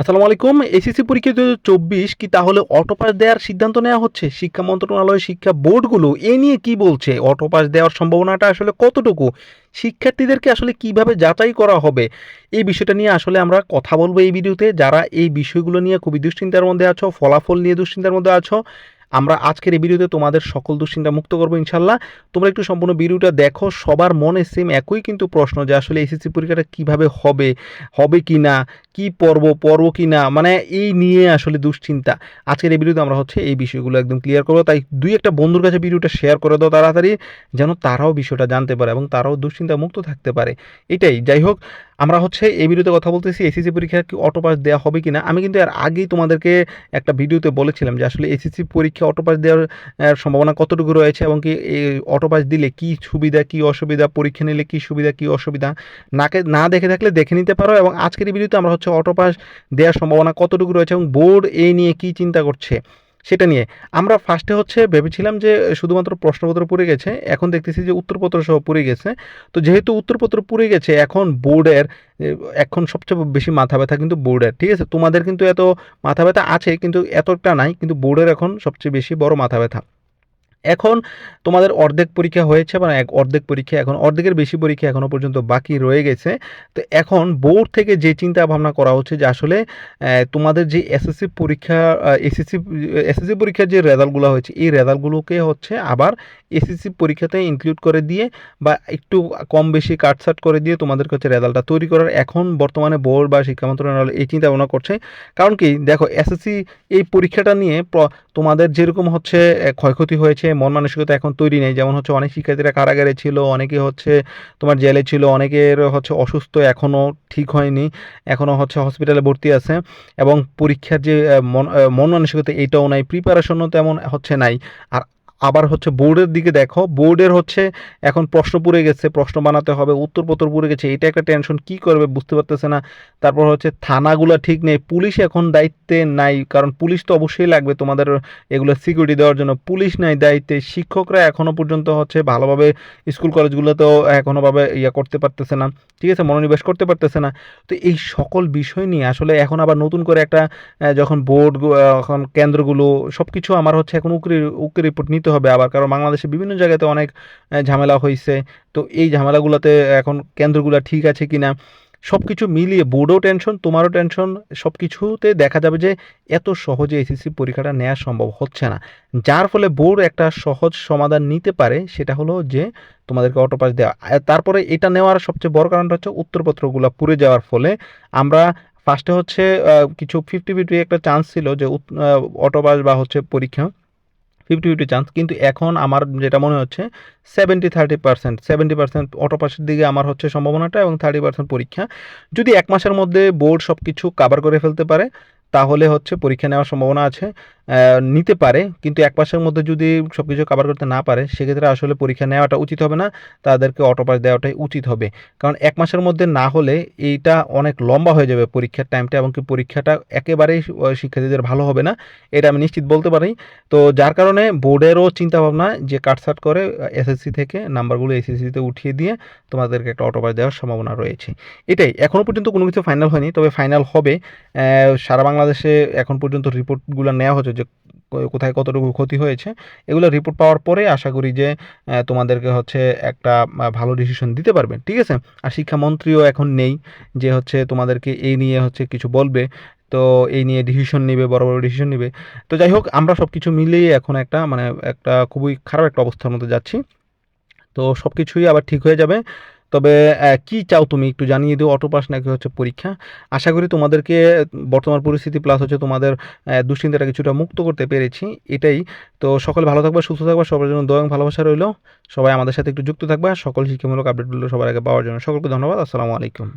আসসালামু আলাইকুম, এসএসসি পরীক্ষা দু চব্বিশ কি তাহলে অটোপাস দেওয়ার সিদ্ধান্ত নেওয়া হচ্ছে? শিক্ষা মন্ত্রণালয়, শিক্ষা বোর্ডগুলো এ নিয়ে কি বলছে? অটোপাস দেওয়ার সম্ভাবনাটা আসলে কতটুকু? শিক্ষার্থীদেরকে আসলে কীভাবে যাচাই করা হবে? এই বিষয়টা নিয়ে আসলে আমরা কথা বলব এই ভিডিওতে। যারা এই বিষয়গুলো নিয়ে খুবই দুশ্চিন্তার মধ্যে আছো, ফলাফল নিয়ে দুশ্চিন্তার মধ্যে আছো, আমরা আজকের এই ভিডিওতে তোমাদের সকল দুশ্চিন্তা মুক্ত করব ইনশাল্লাহ তোমরা একটু সম্পূর্ণ ভিডিওটা দেখো, সবার মনে সেম একই কিন্তু প্রশ্ন যে আসলে এসএসসি পরীক্ষাটা কীভাবে হবে হবে কি না কি পর্ব পর্ব কি না? মানে এই নিয়ে আসলে দুশ্চিন্তা। আজকের এই ভিডিওতে আমরা হচ্ছে এই বিষয়গুলো একদম ক্লিয়ার করব। তাই দুই একটা বন্ধুর কাছে ভিডিওটা শেয়ার করে দাও তাড়াতাড়ি, যেন তারাও বিষয়টা জানতে পারে এবং তারাও দুশ্চিন্তা মুক্ত থাকতে পারে। এটাই। যাই হোক, আমরা হচ্ছে এই ভিডিওতে কথা বলতেছি, এসএসসি পরীক্ষা কি অটোপাস দেওয়া হবে কি না আমি কিন্তু এর আগেই তোমাদেরকে একটা ভিডিওতে বলেছিলাম যে আসলে এসএসসি পরীক্ষা অটোপাস দেওয়ার সম্ভাবনা কতটুকু রয়েছে এবং কি এই অটোপাস দিলে কি সুবিধা, কি অসুবিধা? পরীক্ষা নিলে কি সুবিধা, কি অসুবিধা? নাকে, না দেখে থাকলে দেখে নিতে পারো এবং আজকের এই ভিডিওতে আমরা হচ্ছে অটোপাস দেওয়ার সম্ভাবনা কতটুকু রয়েছে এবং বোর্ড এই নিয়ে কি চিন্তা করছে সেটা নিয়ে। আমরা ফার্স্টে হচ্ছে ভেবেছিলাম যে শুধুমাত্র প্রশ্নপত্র পুড়ে গেছে, এখন দেখতেছি যে উত্তরপত্র সহ পুড়ে গেছে। তো যেহেতু উত্তরপত্র পুড়ে গেছে, এখন বোর্ডের, এখন সবচেয়ে বেশি মাথা ব্যথা কিন্তু বোর্ডের, ঠিক আছে? তোমাদের কিন্তু এত মাথা ব্যথা আছে, কিন্তু এতটা নাই, কিন্তু বোর্ডের এখন সবচেয়ে বেশি বড় মাথা ব্যথা। এখন তোমাদের অর্ধেক পরীক্ষা হয়েছে মানে এক অর্ধেক পরীক্ষা, এখন অর্ধেকের বেশি পরীক্ষা এখনও পর্যন্ত বাকি রয়ে গেছে। তো এখন বোর্ড থেকে যে চিন্তা ভাবনা করা হচ্ছে যে আসলে তোমাদের যে এসএসসি পরীক্ষা এসএসসি এসএসসি পরীক্ষার যে রেজাল্টগুলো হয়েছে, এই রেজাল্টগুলোকে হচ্ছে আবার এসএসসি পরীক্ষাতে ইনক্লুড করে দিয়ে বা একটু কম বেশি কাটসাট করে দিয়ে তোমাদের কাছে রেজাল্টটা তৈরি করার এখন বর্তমানে বোর্ড বা শিক্ষা মন্ত্রণালয় এই চিন্তা ভাবনা করছে। কারণ কি, দেখো, এসএসসি এই পরীক্ষাটা নিয়ে তোমাদের যেরকম হচ্ছে ক্ষয়ক্ষতি হয়েছে মন মানসিকতা এখন তৈরি নেই। যেমন হচ্ছে অনেক শিক্ষার্থীরা কারাগারে ছিল অনেকে হচ্ছে তোমার জেলে ছিল, অনেকের হচ্ছে অসুস্থ এখনও ঠিক হয়নি এখনও হচ্ছে হসপিটালে ভর্তি আছে এবং পরীক্ষার যে মন মন মানসিকতা এইটাও নাই প্রিপারেশনও তেমন হচ্ছে নাই। আর আবার হচ্ছে বোর্ডের দিকে দেখো, বোর্ডের হচ্ছে এখন প্রশ্ন পুড়ে গেছে, প্রশ্ন বানাতে হবে, উত্তরপত্র পুড়ে গেছে, এটা একটা টেনশন কি করবে বুঝতে পারতেছে না। তারপর হচ্ছে থানাগুলো ঠিক নেই, পুলিশ এখন দায়িত্বে নাই, কারণ পুলিশ তো অবশ্যই লাগবে তোমাদের এগুলো সিকিউরিটি দেওয়ার জন্য। পুলিশ নাই দায়িত্বে, শিক্ষকরা এখনও পর্যন্ত হচ্ছে ভালোভাবে স্কুল কলেজগুলোতেও এখনোভাবে ইয়ে করতে পারতেছে না, ঠিক আছে, মনোনিবেশ করতে পারতেছে না। তো এই সকল বিষয় নিয়ে আসলে এখন আবার নতুন করে একটা যখন বোর্ড এখন কেন্দ্রগুলো সব কিছু আমার হচ্ছে এখন উকরি উকরি রিপোর্ট নিতে হবে আবার, কারণ বাংলাদেশে বিভিন্ন জায়গাতে অনেক ঝামেলা হয়েছে তো এই ঝামেলাগুলোতে এখন কেন্দ্রগুলো ঠিক আছে কি না সব কিছু মিলিয়ে বোর্ডও টেনশন তোমারও টেনশন সব কিছুতে দেখা যাবে যে এত সহজে এসএসসি পরীক্ষাটা নেওয়া সম্ভব হচ্ছে না। যার ফলে বোর্ড একটা সহজ সমাধান নিতে পারে, সেটা হলো যে তোমাদেরকে অটোপাস দেওয়া। তারপরে এটা নেওয়ার সবচেয়ে বড় কারণটা হচ্ছে উত্তরপত্রগুলো পুড়ে যাওয়ার ফলে আমরা ফার্স্টে হচ্ছে কিছু ফিফটি ফিফটি একটা চান্স ছিল যে অটোপাস বা হচ্ছে পরীক্ষা। ফিফটি ফিফটি চান্স কিন্তু এখন আমার যেটা মনে হচ্ছে seventy thirty percent seventy percent অটোপাসের দিকে আমার হচ্ছে সম্ভাবনাটা এবং থার্টি পার্সেন্ট পরীক্ষা। যদি এক মাসের মধ্যে বোর্ড সব কিছু কাভার করে ফেলতে পারে, তাহলে হচ্ছে পরীক্ষা নেওয়ার সম্ভাবনা আছে। নিতে পারে, কিন্তু এক মাসের মধ্যে যদি সব কিছু কাভার করতে না পারে, সেক্ষেত্রে আসলে পরীক্ষা নেওয়াটা উচিত হবে না, তাদেরকে অটোপাস দেওয়াটাই উচিত হবে। কারণ এক মাসের মধ্যে না হলে এইটা অনেক লম্বা হয়ে যাবে পরীক্ষার টাইমটা এবং কি পরীক্ষাটা একেবারেই শিক্ষার্থীদের ভালো হবে না, এটা আমি নিশ্চিত বলতে পারি। তো যার কারণে বোর্ডেরও চিন্তাভাবনা যে কাটসাট করে এসএসসি থেকে নাম্বারগুলো এসএসসিতে উঠিয়ে দিয়ে তোমাদেরকে একটা অটোপাস দেওয়ার সম্ভাবনা রয়েছে। এটাই এখনও পর্যন্ত কোনো কিছু ফাইনাল হয়নি, তবে ফাইনাল হবে। সারা বাংলাদেশে এখন পর্যন্ত রিপোর্টগুলো নেওয়া হচ্ছে। যে কোথায় কতটুকু ক্ষতি হয়েছে, এগুলো রিপোর্ট পাওয়ার পরে আশা করি যে তোমাদেরকে হচ্ছে একটা ভালো ডিসিশন দিতে পারবেন, ঠিক আছে? আর শিক্ষামন্ত্রীও এখন নেই যে হচ্ছে তোমাদেরকে এই নিয়ে হচ্ছে কিছু বলবে, তো এই নিয়ে ডিসিশন নেবে, বড় বড় ডিসিশন নেবে। তো যাই হোক, আমরা সব কিছু মিলিয়ে এখন একটা মানে একটা খুবই খারাপ একটা অবস্থার মধ্যে যাচ্ছি। তো সব কিছুই আবার ঠিক হয়ে যাবে। তবে কি চাও তুমি? একটু জানিয়ে দিও, অটো পাস নাকি হচ্ছে পরীক্ষা? আশা করি তোমাদেরকে বর্তমান পরিস্থিতি প্লাস হচ্ছে তোমাদের দুশ্চিন্তাটা কিছুটা মুক্ত করতে পেরেছি, এটাই। তো সকলে ভালো থাকবে, সুস্থ থাকবে, সবার জন্য দয়ং ভালোবাসা রইল। সবাই আমাদের সাথে একটু যুক্ত থাকবে, সকল শিক্ষামূলক আপডেটগুলো সবার আগে পাওয়ার জন্য সকলকে ধন্যবাদ, আসসালামু আলাইকুম।